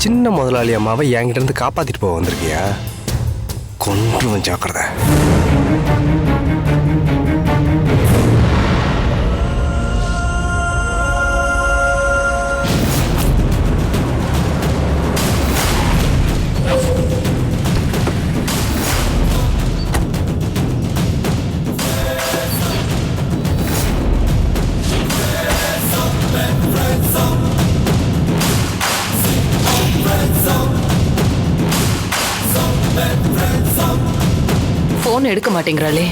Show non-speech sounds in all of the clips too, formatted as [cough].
சின்ன முதலாளி அம்மாவை என்கிட்ட இருந்து காப்பாத்திட்டு போக வந்திருக்கியா? கொண்டு ஜாக்கிரதை. மாட்டேங்கிறாளே.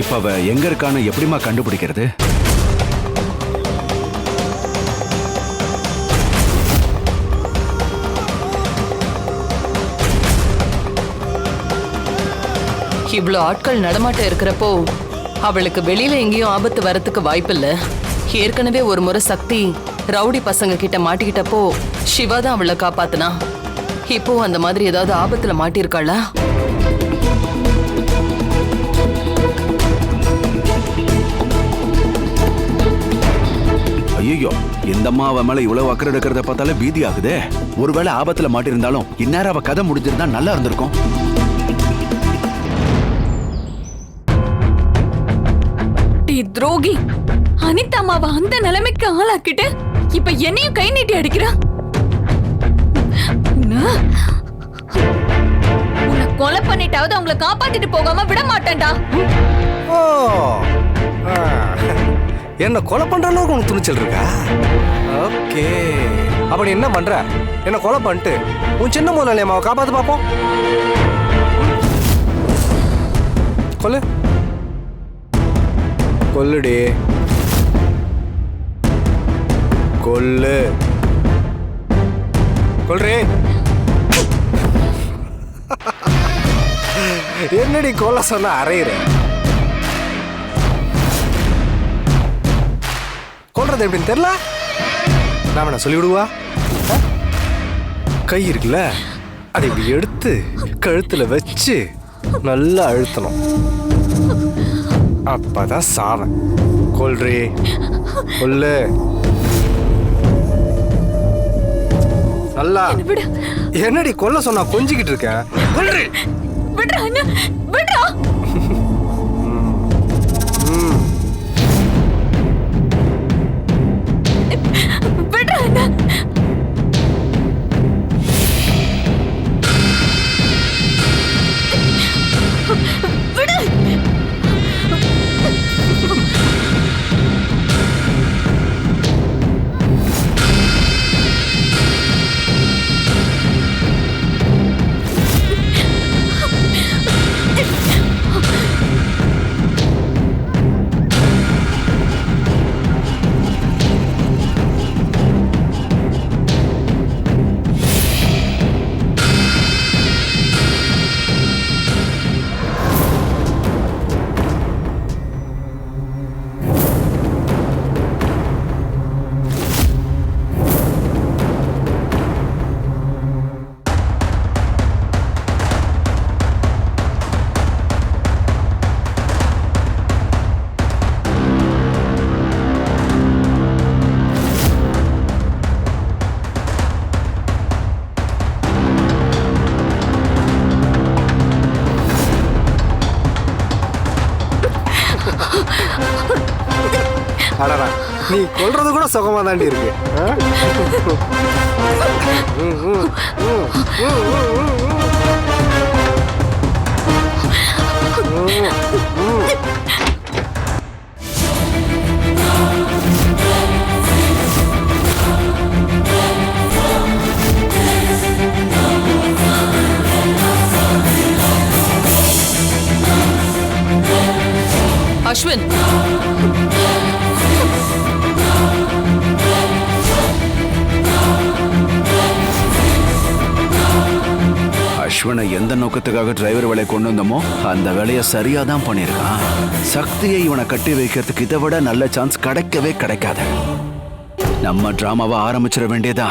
இப்ப அவ எங்க இருக்கான்னு எப்படிம்மா கண்டுபிடிக்கிறது? இவ்ளோ ஆட்கள் நடமாட்டம் இருக்கிறப்போ அவளுக்கு வெளியில எங்கேயும் ஆபத்து வரத்துக்கு வாய்ப்பில்ல. ஏற்கனவே ஒரு முறை சக்தி ரவுடி பசங்க கிட்ட மாட்டிக்கிட்டப்போ சிவா தான் அவளை காப்பாத்துனா. இப்போ அந்த மாதிரி ஏதாவது ஆபத்துல மாட்டியிருக்காளா? ஐயோ இந்த அம்மா அவ மேல இவ்வளவு அக்கறை எடுக்கிறத பார்த்தாலே பீதி ஆகுதே. ஒருவேளை ஆபத்துல மாட்டிருந்தாலும் இந்நேரம் அவ கதை முடிஞ்சிருந்தா நல்லா இருந்திருக்கும். டீ துரோகி. அனிதா அம்மாவை அந்த நிலைமைக்கு ஆளாக்கிட்டு இப்ப என்னையும் கை நீட்டி அடிக்கிறா? நான் உன்னை கொலை பண்ணிட்டாவது அவங்கள காப்பாத்திட்டு போகாம விட மாட்டேன்டா. என்ன கொலை பண்ற அளவுக்கு உனக்கு துணிச்சல் இருக்கா? ஓகே. அப்ப நீ என்ன பண்ற? என்ன கொலை பண்ணிட்டு உன் சின்ன முதலாளி அம்மாவை காப்பாத்து பார்ப்போம். கொல்லு. கொல்லுடி. கொல்லு. கொல்றே. என்னடி கொல்ல சொன்ன அறையிறேன் கொல்றது எப்படின்னு தெரியல. நாம என்ன சொல்லிவிடுவா? ஆ? கை இருக்குல்ல அதை இப்படி எடுத்து கழுத்துல வச்சு நல்லா அழுத்தணும். அப்பதான் சாவன். கொல்றி கொல்லு. நல்லா. என்னடி கொல்ல சொன்னா கொஞ்சிக்கிட்டு இருக்கேன் கொல்றி. விடுறா விடுறா. அடடா. நீ கொல்றது கூட சுகமா தாண்டி இருக்கு. ஆ? ம், ம், ம், ம், ம், ம், அஸ்வின். அஸ்வனை எந்த நோக்கத்துக்காக டிரைவர் வேலை கொண்டு வந்தோமோ அந்த வேலையை சரியா தான் பண்ணியிருக்கான். சக்தியை இவனை கட்டி வைக்கிறதுக்கு இதை விட நல்ல சான்ஸ் கிடைக்கவே கிடைக்காது. நம்ம டிராமாவை ஆரம்பிச்சிட வேண்டியதா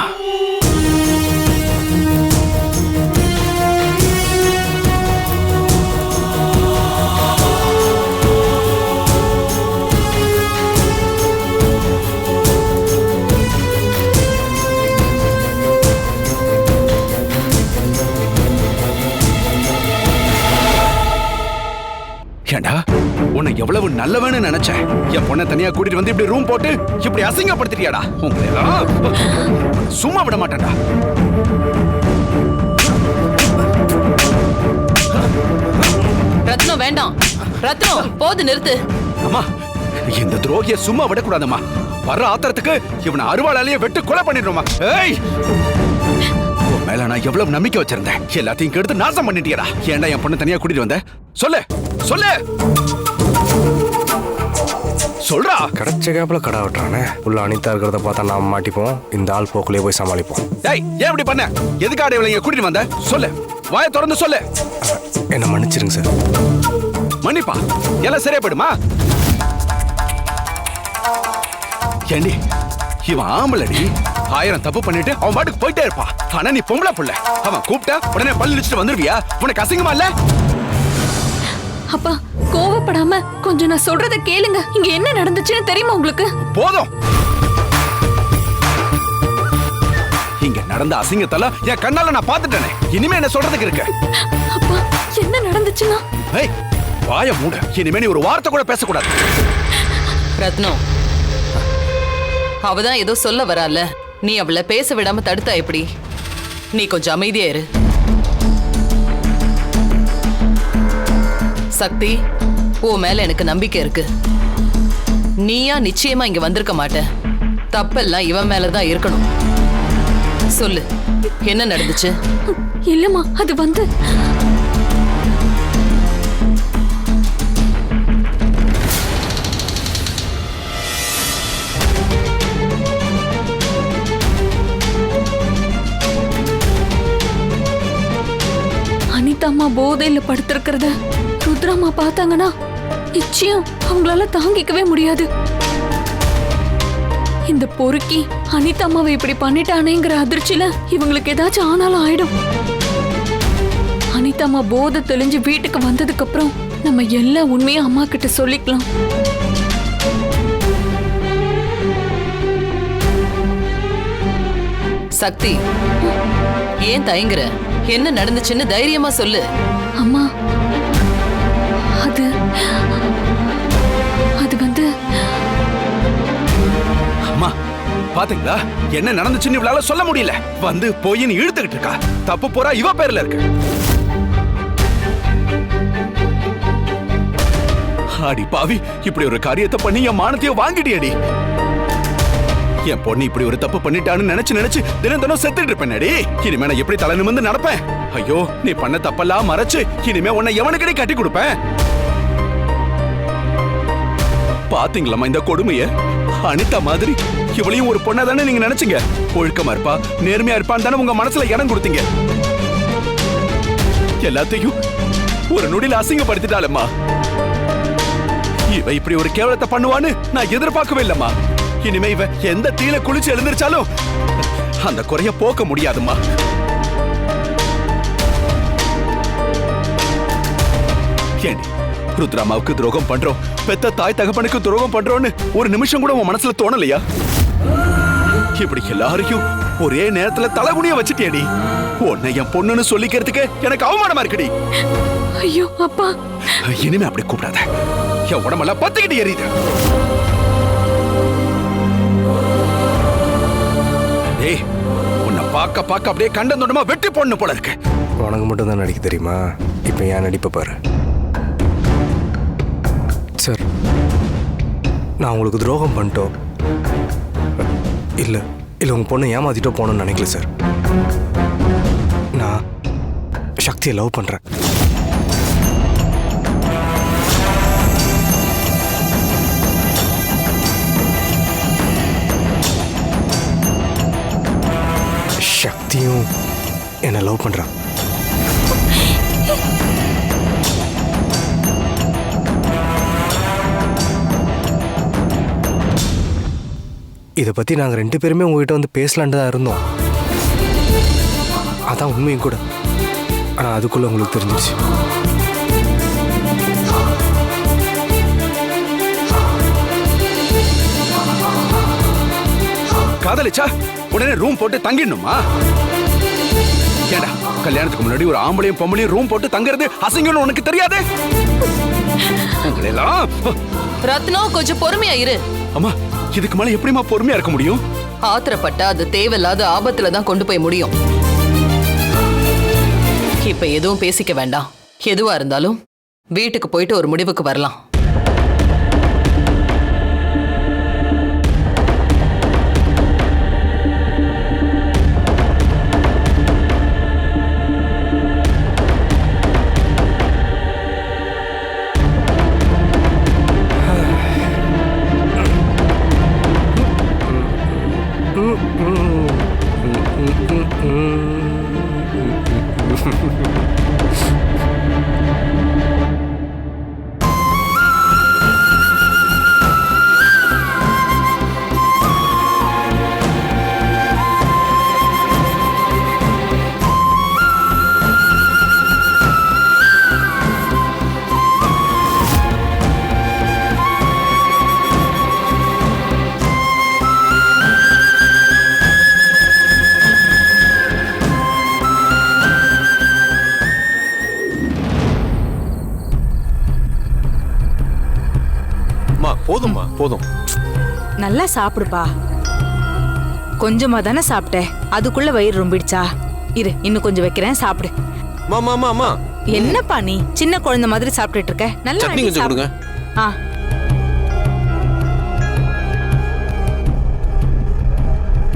எவ்வளவு நல்லவன்னு நினைச்சேன். என் பொண்ணை தனியா கூட்டிட்டு வந்து இப்படி ரூம் போட்டு இப்படி அசிங்கப்படுத்திட்டியாடா? உங்களை சும்மா விட மாட்டேன்டா. ரத்னம் வேண்டாம். ரத்னம் போது நிறுத்து. அம்மா இந்த துரோகிய சும்மா விடக்கூடாதம்மா. வர்ற ஆத்திரத்துக்கு இவனை அருவாளாலேயே வெட்டு கொலை பண்ணிடுமா ஏய்! மேல நான் எவ்வளவு நம்பிக்கை வச்சிருந்தேன்? எல்லாத்தையும் கெடுத்து நாசம் பண்ணிட்டியடா. ஏன்டா என் பொண்ணு தனியா கூட்டிட்டு வந்த? சொல்லு சொல்லு. சொல்றா. கிடைச்ச கேப்ல கடை விட்டுறானே. உள்ள அனிதா இருக்கிறத பார்த்தா நாம மாட்டிப்போம். இந்த ஆள் போக்குலயே போய் சமாளிப்போம். டேய் ஏன் இப்படி பண்ண? எதுக்காக இவளை இங்க கூட்டிட்டு வந்த? சொல்லு. வாயை திறந்து சொல்லு. என்ன மன்னிச்சிருங்க சார். மன்னிப்பா. எல்லாம் சரியா போயிடுமா? ஏண்டி இவன் ஆம்பளடி. ஆயிரம் தப்பு பண்ணிட்டு அவன் பாட்டுக்கு போயிட்டே இருப்பா. ஆனா நீ பொம்பளை புள்ள. அவன் கூப்பிட்டா உடனே பல்லு இடிச்சிட்டு வந்துருவியா? உனக்கு அசிங்கமா இல்ல? அப்பா கோவப்படாம கொஞ்சம் நான் சொல்றத கேளுங்க. இங்க என்ன நடந்துச்சுன்னு தெரியுமா உங்களுக்கு? போதும். இங்க நடந்த அசிங்கத்தெல்லாம் என் கண்ணால நான் பாத்துட்டேனே இனிமே என்ன சொல்றதுக்கு இருக்கு? அப்பா என்ன நடந்துச்சுன்னா? ஏய் வாய மூட. இனிமே நீ ஒரு வார்த்தை கூட பேசக்கூடாது. ரத்னம் அவதான் ஏதோ சொல்ல வரால நீ அவளை பேச விடாம தடுத்தா எப்படி? நீ கொஞ்சம் அமைதியா இரு. சக்தி ஓ மேல எனக்கு நம்பிக்கை இருக்கு. நீயா நிச்சயமா இங்க வந்திருக்க மாட்ட. தப்பெல்லாம் இவன் மேலதான் இருக்கணும். சொல்லு என்ன நடந்துச்சு? இல்லம்மா அது வந்து நான் போதையில படுத்திருக்கிறத ருத்ராமா பார்த்தாங்கன்னா நிச்சயம் அவங்களால தாங்கிக்கவே முடியாது. இந்த பொறுக்கி அனிதாம்மாவை இப்படி பண்ணிட்டானேங்கிற அதிர்ச்சியில இவங்களுக்கு ஏதாச்சும் ஆனாலும் ஆயிடும். அனிதாம்மா போதை தெளிஞ்சு வீட்டுக்கு வந்ததுக்கு அப்புறம் நம்ம எல்லா உண்மையும் அம்மா கிட்ட சொல்லிக்கலாம். சக்தி ஏன் தயங்குற? என்ன நடந்துச்சுன்னு தைரியமா சொல்லு. அம்மா அது அது வந்து அம்மா பாத்தீங்களா? என்ன நடந்துச்சுன்னு இவளால சொல்ல முடியல. வந்து போயின்னு இழுத்துக்கிட்டு இருக்கா. தப்பு போறா இவ பேர்ல இருக்கு. அடி பாவி இப்படி ஒரு காரியத்தை பண்ணி என் மானத்தையும் வாங்கிட்டியடி. என் பொண்ணு இப்படி ஒரு தப்பு பண்ணிட்டான்னு நினைச்சு நினைச்சு தினம் தினம் செத்துட்டு இருப்பேனடி இனிமே நான் எப்படி தலை நிமிந்து நடப்பேன்? ஐயோ நீ பண்ண தப்பெல்லாம் மறைச்சு இனிமே உன்னை எவனுக்கடி கட்டி கொடுப்பேன்? பாத்தீங்களா இந்த கொடுமைய? அனிதா மாதிரி. இவளையும் ஒரு பொண்ணா தானே நீங்க நினைச்சீங்க? ஒழுக்கமா இருப்பா நேர்மையா இருப்பான்னு தானே உங்க மனசுல இடம் கொடுத்தீங்க? எல்லாத்தையும் ஒரு நொடியில அசிங்கப்படுத்திட்டாளம்மா. இவ இப்படி ஒரு கேவலத்தை பண்ணுவான்னு நான் எதிர்பார்க்கவே இல்லம்மா. இனிமே இவ எந்த தீல குளிச்சு எழுந்திருச்சாலும் அந்த குறைய போக்க முடியாதும்மா. ஏண்டி ருத்ராமாவுக்கு துரோகம் பண்றோம். பெத்த தாய் தகப்பனுக்கு துரோகம் பண்றோம்னு ஒரு நிமிஷம் கூட உன் மனசுல தோணலையா? இப்படி எல்லாரையும் ஒரே நேரத்துல தலைகுனிய வச்சுட்டியடி. உன்னை என் பொண்ணுன்னு சொல்லிக்கிறதுக்கு எனக்கு அவமானமா இருக்குடி. ஐயோ அப்பா. இனிமே அப்படி கூப்பிடாத. என் உடம்பெல்லாம் பத்துக்கிட்டு எரியுது. பார்க்க பார்க்க அப்படியே கண்டம் தொண்டமா வெட்டி போடணும் போல இருக்கு. உனக்கு மட்டும் தான் நடிக்க தெரியுமா? இப்போ ஏன் நடிப்பை பாரு. சார் நான் உங்களுக்கு துரோகம் பண்ணிட்டோம் இல்லை இல்லை உங்கள் பொண்ணை ஏமாத்திட்டோ போகணும்னு நினைக்கல சார். நான் சக்தியை லவ் பண்ணுறேன் சக்தியும் என்னை லவ் பண்ணுறான் இதை பற்றி நாங்கள் ரெண்டு பேருமே உங்ககிட்ட வந்து பேசலான்ட்டு தான் இருந்தோம். அதான் உண்மையும் கூட. ஆனால் அதுக்குள்ளே உங்களுக்கு தெரிஞ்சிச்சு. காதலிச்சா? உடனே ரூம் போட்டு தங்கிடணுமா? ஏண்டா கல்யாணத்துக்கு முன்னாடி ஒரு ஆம்பளையும் பொம்பளையும் ரூம் போட்டு தங்குறது அசிங்கம்னு உனக்கு தெரியாது? ரத்னம் கொஞ்சம் பொறுமையா இரு. அம்மா இதுக்கு மேல எப்படிம்மா பொறுமையா இருக்க முடியும்? ஆத்திரப்பட்டா அது தேவையில்லாத ஆபத்துல தான் கொண்டு போய் முடியும். இப்ப எதுவும் பேசிக்க வேண்டாம். எதுவா இருந்தாலும் வீட்டுக்கு போயிட்டு ஒரு முடிவுக்கு வரலாம். போதும். நல்லா சாப்பிடுப்பா. கொஞ்சமா தானே சாப்பிட்ட அதுக்குள்ள வயிறு ரொம்பிடுச்சா. இரு இன்னும் கொஞ்சம் வைக்கிறேன் சாப்பிடு. என்னப்பா நீ? சின்ன குழந்தை மாதிரி சாப்பிட்டுட்டு இருக்க. நல்லா சட்னி கொஞ்சம். கொடுங்க. ஆ.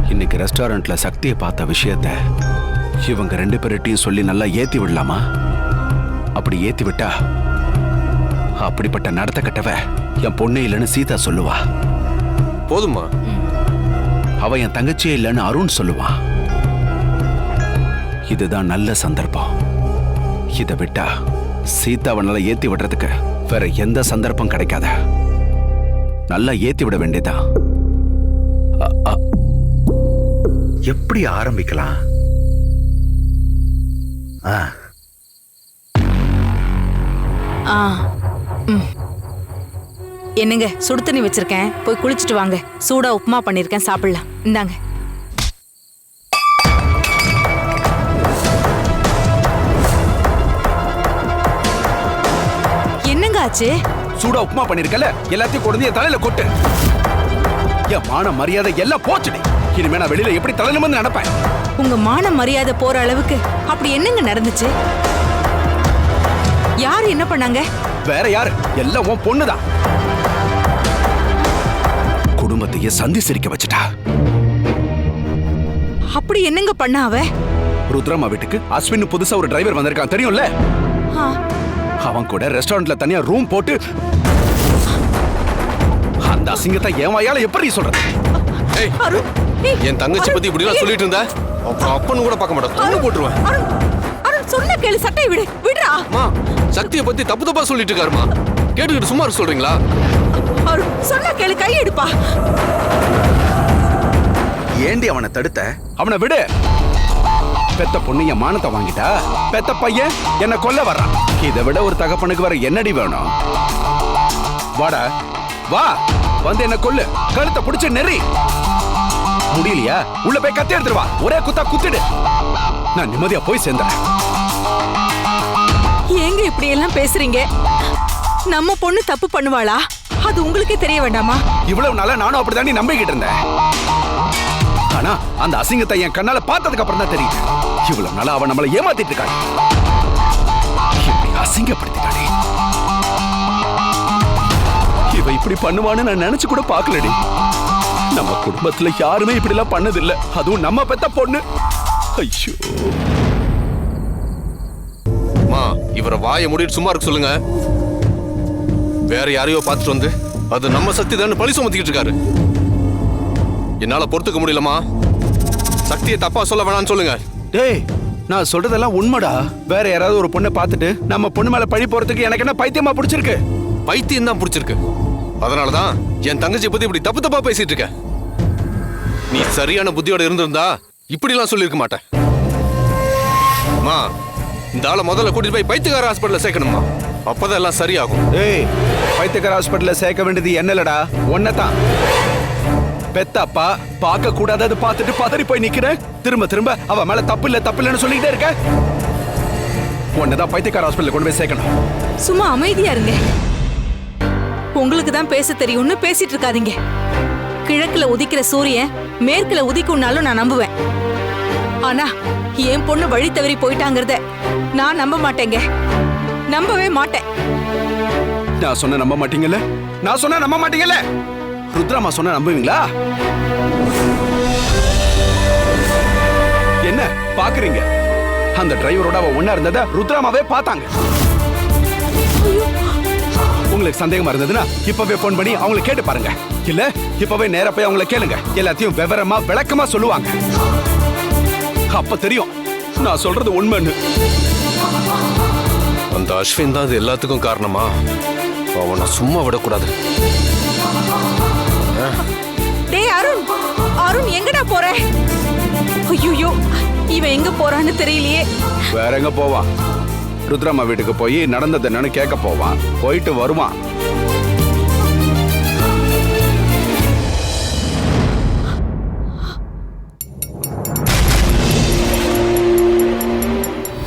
இன்னைக்கு ரெஸ்டாரண்ட்ல சக்தியை பார்த்த விஷயத்த இவங்க ரெண்டு பேர்கிட்டயும் சொல்லி நல்லா ஏத்தி விடலாமா? அப்படி ஏத்தி விட்டா அப்படிப்பட்ட நடத்த கட்டவ என் பொண்ணே இல்லைன்னு சீதா சொல்லுவா. போதும்மா அவ என் தங்கச்சியே இல்லைன்னு அருண் சொல்லுவான் இதுதான் நல்ல சந்தர்ப்பம். இதை விட்டா சீதாவை நல்லா ஏத்தி விடுறதுக்கு வேற எந்த சந்தர்ப்பம் கிடைக்காத. நல்லா ஏத்தி விட வேண்டியதா எப்படி ஆரம்பிக்கலாம்? ஆ ஆ. ம். என்னங்க சுடு தண்ணி வச்சிருக்கேன். போய் குளிச்சுட்டு வாங்க. சூடா உப்புமா பண்ணிருக்கேன் சாப்பிடலாம். இந்தாங்க. என்னங்க ஆச்சு? சூடா உப்புமா பண்ணிருக்கல? எல்லாத்தையும் கொண்டு என் தலையில கொட்டு. என் மான மரியாதை எல்லாம் போச்சுடி. இனிமே நான் வெளியில எப்படி தலை நிமிர்ந்து நடப்பேன் உங்க மான மரியாதை போற அளவுக்கு அப்படி என்னங்க நடந்துச்சு? யார் என்ன பண்ணாங்க? வேற யாரு? எல்லாம் உன் பொண்ணுதான். குடும்பத்தையே சந்தி சிரிக்க வச்சுட்டா? அப்படி என்னங்க பண்ணா அவ? ருத்ரம்மா வீட்டுக்கு அஸ்வின் புதுசா ஒரு டிரைவர் வந்திருக்கான் தெரியும்ல? அவன் கூட ரெஸ்டாரண்ட்ல தனியா ரூம் போட்டு அந்த அசிங்கத்தை என் வாயால எப்படி சொல்றது? என் தங்கச்சி பத்தி இப்படி எல்லாம் சொல்லிட்டு இருந்தா? அப்புறம் அப்பன்னு கூட பார்க்க மாட்டேன் தொண்ணு போட்டுருவேன். அருண், சொன்ன கேளு சட்டை விடு விடுறா. சக்தியை பத்தி தப்பு தப்பா சொல்லிட்டு இருக்காருமா? கேட்டுக்கிட்டு சும்மா இருக்க சொல்றீங்களா? அருண் சொன்ன கேளு கை எடுப்பா. ஏண்டி அவனை தடுத்த? அவனை விடு. பெத்த பொண்ணு என் மானத்தை வாங்கிட்டா பெத்த பையன் என்ன கொல்ல வர்றான். இதை விட ஒரு தகப்பனுக்கு வேற என்னடி வேணும்? வாடா வா வந்து என்ன கொல்லு. கழுத்தை புடிச்சு நெறி. முடியலையா? உள்ள போய் கத்தி எடுத்துட்டு வா. ஒரே குத்தா குத்திடு. நான் நிம்மதியா போய் சேர்ந்தேன் ஏங்க இப்படி எல்லாம் பேசுறீங்க? நம்ம பொண்ணு தப்பு பண்ணுவாளா? அது உங்களுக்கே தெரிய வேண்டாமா? இவ்வளவு நாளா நானும் அப்படிதாண்டி நம்பிக்கிட்டு இருந்தேன். ஆனா அந்த அசிங்கத்தை என் கண்ணால பார்த்ததுக்கு அப்புறம் தான் தெரியுது. இவ்வளவு நாளா அவன் நம்மளை ஏமாத்திட்டு இருக்காடி இப்படி அசிங்கப்படுத்திட்டாடி இவ இப்படி பண்ணுவான்னு நான் நினைச்சு கூட பார்க்கலடி. நம்ம குடும்பத்துல யாருமே இப்படி எல்லாம் பண்ணதில்ல. அதுவும் நம்ம பெத்த பொண்ணு. ஐயோ. அம்மா இவரை வாயை மூடிட்டு சும்மா இருக்க சொல்லுங்க. வேற யாரையோ பார்த்துட்டு வந்து அது நம்ம சக்தி தான் பழி சுமத்திக்கிட்டு இருக்காரு. என்னால பொறுத்துக்க முடியலம்மா. சக்தியை தப்பா சொல்ல வேணாம்னு சொல்லுங்க. டேய் நான் சொல்றதெல்லாம் உண்மைடா. வேற யாராவது ஒரு பொண்ணை பார்த்துட்டு நம்ம பொண்ணு மேல பழி போறதுக்கு எனக்கு என்ன பைத்தியமா பிடிச்சிருக்கு? பைத்தியம் தான் பிடிச்சிருக்கு. அதனாலதான் என் தங்கச்சி பத்தி இப்படி தப்பு தப்பா பேசிட்டு இருக்க. நீ சரியான புத்தியோட இருந்திருந்தா இப்படிலாம் சொல்லியிருக்க மாட்டேன். இந்த ஆளை முதல்ல கூட்டிட்டு போய் பைத்தியக்கார ஹாஸ்பிட்டல்ல சேர்க்கணுமா அப்பதான் எல்லாம் சரியாகும். ஏய் பைத்தியக்கார ஹாஸ்பிட்டல்ல சேர்க்க வேண்டியது என்னலடா? ஒன்னதான் பெத்த அப்பா பார்க்க கூடாதது பார்த்துட்டு பதறி போய் நிக்கிறேன் திரும்ப திரும்ப அவ மேல தப்பு இல்ல தப்பு இல்லைன்னு சொல்லிக்கிட்டே இருக்க. உன்னதான் பைத்தியக்கார ஹாஸ்பிட்டல் கொண்டு போய் சேர்க்கணும். சும்மா அமைதியா இருங்க. உங்களுக்கு தான் பேச தெரியும்னு பேசிட்டு இருக்காதீங்க. கிழக்குல உதிக்கிற சூரியன் மேற்குல உதிக்கும்னாலும் நான் நம்புவேன். ஆனா என் பொண்ணு வழி தவறி போயிட்டாங்கறத நான் நம்ப மாட்டேங்க. நம்பவே மாட்டேன். நான் சொன்ன நம்ப மாட்டீங்கல்ல? நான் சொன்ன நம்ப மாட்டீங்கல்ல? ருத்ராமா சொன்ன நம்புவீங்களா? என்ன பாக்குறீங்க? அந்த டிரைவரோட அவ ஒண்ணா இருந்தத ருத்ராமாவே பார்த்தாங்க. உங்களுக்கு சந்தேகமா இருந்ததுன்னா இப்பவே போன் பண்ணி அவங்களை கேட்டு பாருங்க. இல்ல இப்பவே நேர போய் அவங்களை கேளுங்க. எல்லாத்தையும் விவரமா விளக்கமா சொல்லுவாங்க. அப்ப தெரியும் நான் சொல்றது உண்மைன்னு. அந்த அஸ்வின் தான் இது எல்லாத்துக்கும் காரணமா? அவனை சும்மா விடக்கூடாது. டேய் அருண்! அருண் எங்கடா போற? ஐயோ இவன் எங்க போறான்னு தெரியலையே. வேற எங்க போவான்? ருத்ரம்மா வீட்டுக்கு போய் நடந்தது என்னன்னு கேட்க போவான். போயிட்டு வருவான்.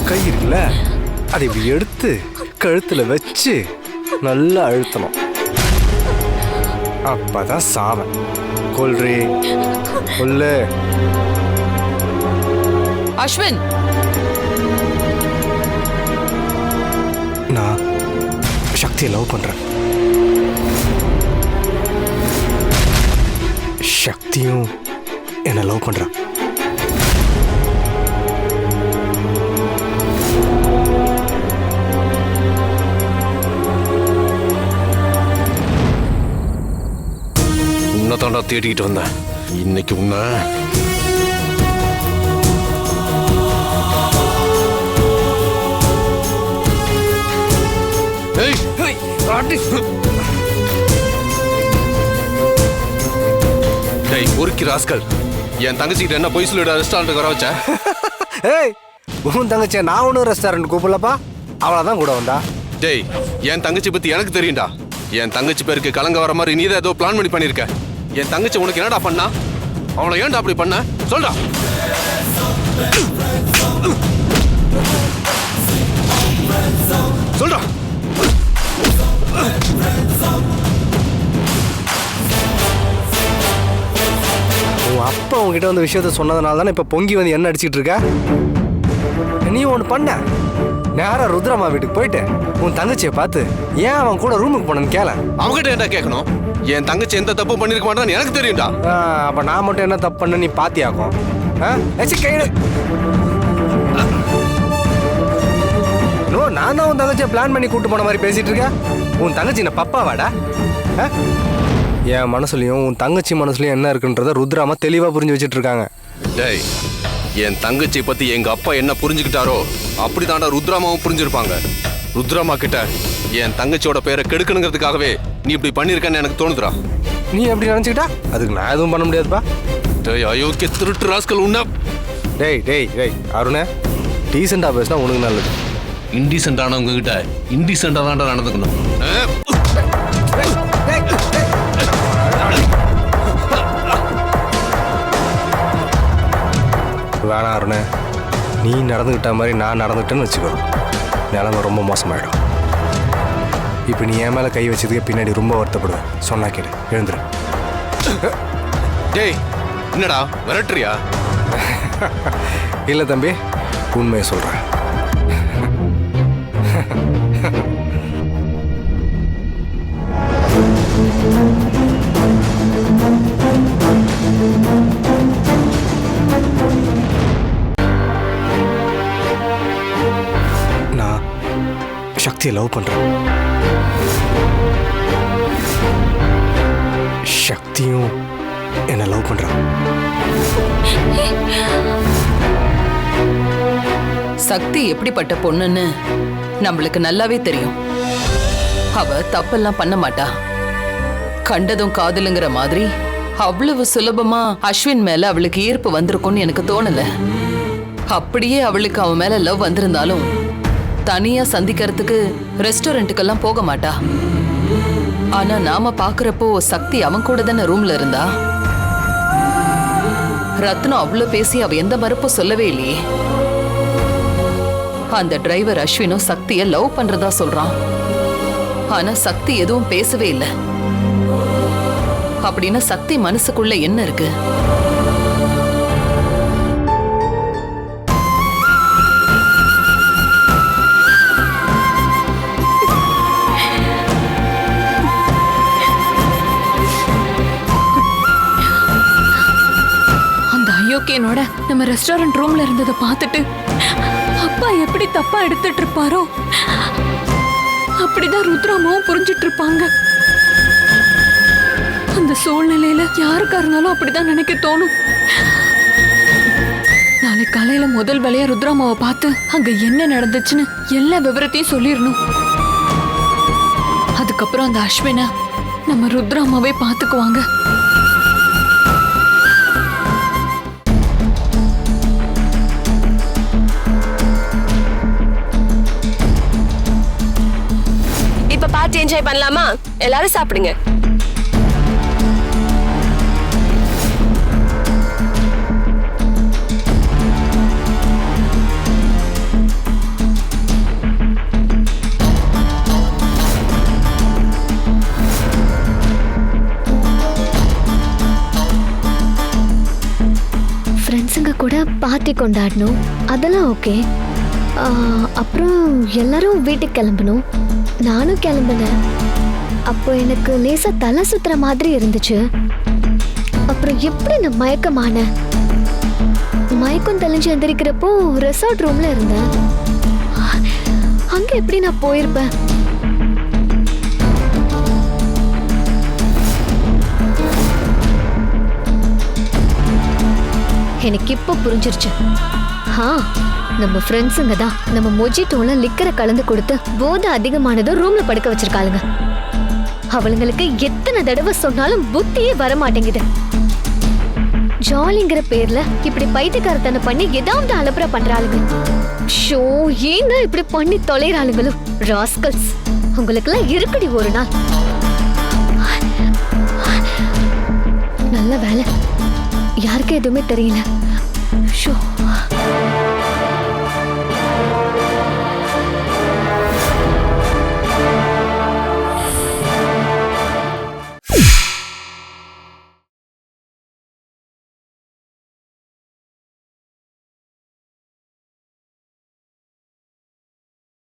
கை இருக்குல்ல? அதை இப்படி எடுத்து கழுத்துல வச்சு நல்லா அழுத்தணும். அப்பதான் சாவன். கொல்றி கொல்லு. அஸ்வின். நான் சக்தியை லவ் பண்றேன். சக்தியும் என்ன லவ் பண்றான். உன்னை தாண்டா தேடிக்கிட்டு வந்தேன் இன்னைக்கு உன்னை ஏய் டேய் ஒருக்கி ராஸ்கல் என் தங்கச்சிக்கிட்ட என்ன பொய் சொல்லிட ரெஸ்டாரண்ட்டுக்கு வர வச்ச ஏய் உன் தங்கச்சியை நான் ஒன்றும் ரெஸ்டாரண்ட் கூப்பிடலப்பா அவளை கூட வந்தா டேய் என் தங்கச்சி பற்றி எனக்கு தெரியும்டா என் தங்கச்சி பேருக்கு கலங்க வர மாதிரி நீ தான் ஏதோ பிளான் பண்ணி பண்ணியிருக்க என் தங்கச்சி உனக்கு என்னடா பண்ணா? அவளை ஏன்டா அப்படி பண்ண? சொல்டா சொல்டா உன் அப்பா உன்கிட்ட வந்து விஷயத்த சொன்னதுனால தானே இப்போ பொங்கி வந்து என்ன அடிச்சிட்டு இருக்க? நீ ஒன்று பண்ண. நேரா ருத்ரம்மா வீட்டுக்கு போயிட்டு உன் தங்கச்சியை பார்த்து ஏன் அவன் கூட ரூமுக்கு போனேன்னு கேள. அவங்ககிட்ட ஏன்டா கேட்கணும் என் தங்கச்சி எந்த தப்பு பண்ணிருக்க மாட்டான்னு எனக்கு தெரியும்டா. அப்போ நான் மட்டும் என்ன தப்பு பண்ண நீ பாத்தியாக்கும் கையில. நோ நான் தான் உன் தங்கச்சியை பிளான் பண்ணி கூட்டு போன மாதிரி பேசிட்டு இருக்க உன் தங்கச்சி என்ன பப்பாவாடா? என் மனசுலயும் உன் தங்கச்சி மனசுலயும் என்ன இருக்குன்றத ருத்ராமா தெளிவா புரிஞ்சு வச்சிட்டு இருக்காங்க. டேய் என் தங்கச்சி பத்தி எங்க அப்பா என்ன புரிஞ்சுக்கிட்டாரோ அப்படிதான்டா ருத்ராமாவும் புரிஞ்சிருப்பாங்க. ருத்ராமா கிட்ட என் தங்கச்சியோட பேரை கெடுக்கணுங்கிறதுக்காகவே நீ இப்படி பண்ணிருக்கன்னு எனக்கு தோணுதுடா. நீ எப்படி நினைச்சுக்கிட்டா? அதுக்கு நான் எதுவும் பண்ண முடியாதுப்பா. டேய் அயோக்கிய திருட்டு ராஸ்கல் உன்ன டேய் டேய் டேய் அருணே டீசெண்டாக பேசினா உனக்கு நல்லது. இன்டீசென்டானவங்க கிட்ட இன்டீசெண்டா தான்டா நடந்துக்கணும்? வேணாம் அருணே. நீ நடந்துக்கிட்ட மாதிரி நான் நடந்துக்கிட்டேன்னு வச்சுக்கோ. நிலைமை ரொம்ப மோசமாயிடும். இப்போ நீ என் மேலே கை வச்சதுக்கு பின்னாடி ரொம்ப வருத்தப்படுவேன். சொன்னா கேடு எழுந்துரு. டேய் என்னடா? விரட்டுறியா? [laughs] இல்லை தம்பி உண்மையை சொல்கிறேன் [laughs] நான் சக்தியை லவ் பண்ணுறேன் சக்தியும் என்னை லவ் பண்ணுறான் சக்தி எப்படிப்பட்ட பொண்ணுன்னு நம்மளுக்கு நல்லாவே தெரியும். அவ தப்பெல்லாம் பண்ண மாட்டா. கண்டதும் காதலுங்கிற மாதிரி அவ்வளவு சுலபமா அஸ்வின் மேல அவளுக்கு ஈர்ப்பு வந்திருக்கும்னு எனக்கு தோணல. அப்படியே அவளுக்கு அவன் மேல லவ் வந்திருந்தாலும் தனியா சந்திக்கிறதுக்கு ரெஸ்டாரண்ட்டுக்கெல்லாம் போக மாட்டா. ஆனா நாம பாக்குறப்போ சக்தி அவன் கூட தானே ரூம்ல இருந்தா? ரத்னம் அவ்வளவு பேசி அவ எந்த மறுப்பும் சொல்லவே இல்லையே. அந்த டிரைவர் அஸ்வினும் சக்திய லவ் பண்றதா சொல்றான். ஆனா சக்தி எதுவும் பேசவே இல்லை. அப்படின்னா சக்தி மனசுக்குள்ள என்ன இருக்கு? என்னோட நம்ம ரெஸ்டாரண்ட் ரூம்ல இருந்ததை பார்த்துட்டு அப்பா எப்படி தப்பா எடுத்துட்டு இருப்பாரோ அப்படிதான் ருத்ராமாவும் புரிஞ்சிட்டு இருப்பாங்க அந்த சூழ்நிலையில யாருக்கா இருந்தாலும் அப்படிதான் நினைக்க தோணும். நாளை காலையில முதல் வேலையா ருத்ராமாவை பார்த்து அங்க என்ன நடந்துச்சுன்னு எல்லா விவரத்தையும் சொல்லிடணும். அதுக்கப்புறம் அந்த அஸ்வினை நம்ம ருத்ராமாவே பார்த்துக்குவாங்க. என்ஜாய் பண்ணலாமா? எல்லாரும் சாப்பிடுங்க. ஃப்ரெண்ட்ஸுங்க கூட பார்ட்டி கொண்டாடணும். அதெல்லாம் ஓகே அப்புறம் எல்லாரும் வீட்டுக்கு கிளம்பணும். நானும் கிளம்புனேன். அப்போ எனக்கு லேசா தலை சுத்துற மாதிரி இருந்துச்சு. அப்புறம் எப்படி நான் மயக்கமானேன் மயக்கம் தெளிஞ்சு எந்திரிக்கிறப்போ ரெசார்ட் ரூம்ல இருந்தேன். அங்க எப்படி நான் போயிருப்பேன்? எனக்கு இப்போ புரிஞ்சிருச்சு. ஆ நம்ம ஃப்ரெண்ட்ஸுங்க தான். நம்ம மொஜிட்டோல லிக்கரை கலந்து கொடுத்து போதை அதிகமானதும் ரூம்ல படுக்க வச்சிருக்காளுங்க. அவளுங்களுக்கு எத்தனை தடவை சொன்னாலும் புத்தியே வர மாட்டேங்குது ஜாலிங்கிற பேர்ல இப்படி பைத்தியக்காரத்தனை பண்ணி ஏதாவது அலப்புற பண்றாளுங்க. ஷோ ஏன் தான் இப்படி பண்ணி தொலைறாளுங்களோ? ராஸ்கல்ஸ் உங்களுக்குலாம் இருக்குடி ஒரு நாள். நல்ல வேலை. யாருக்கும் எதுவுமே தெரியல. ஷோ.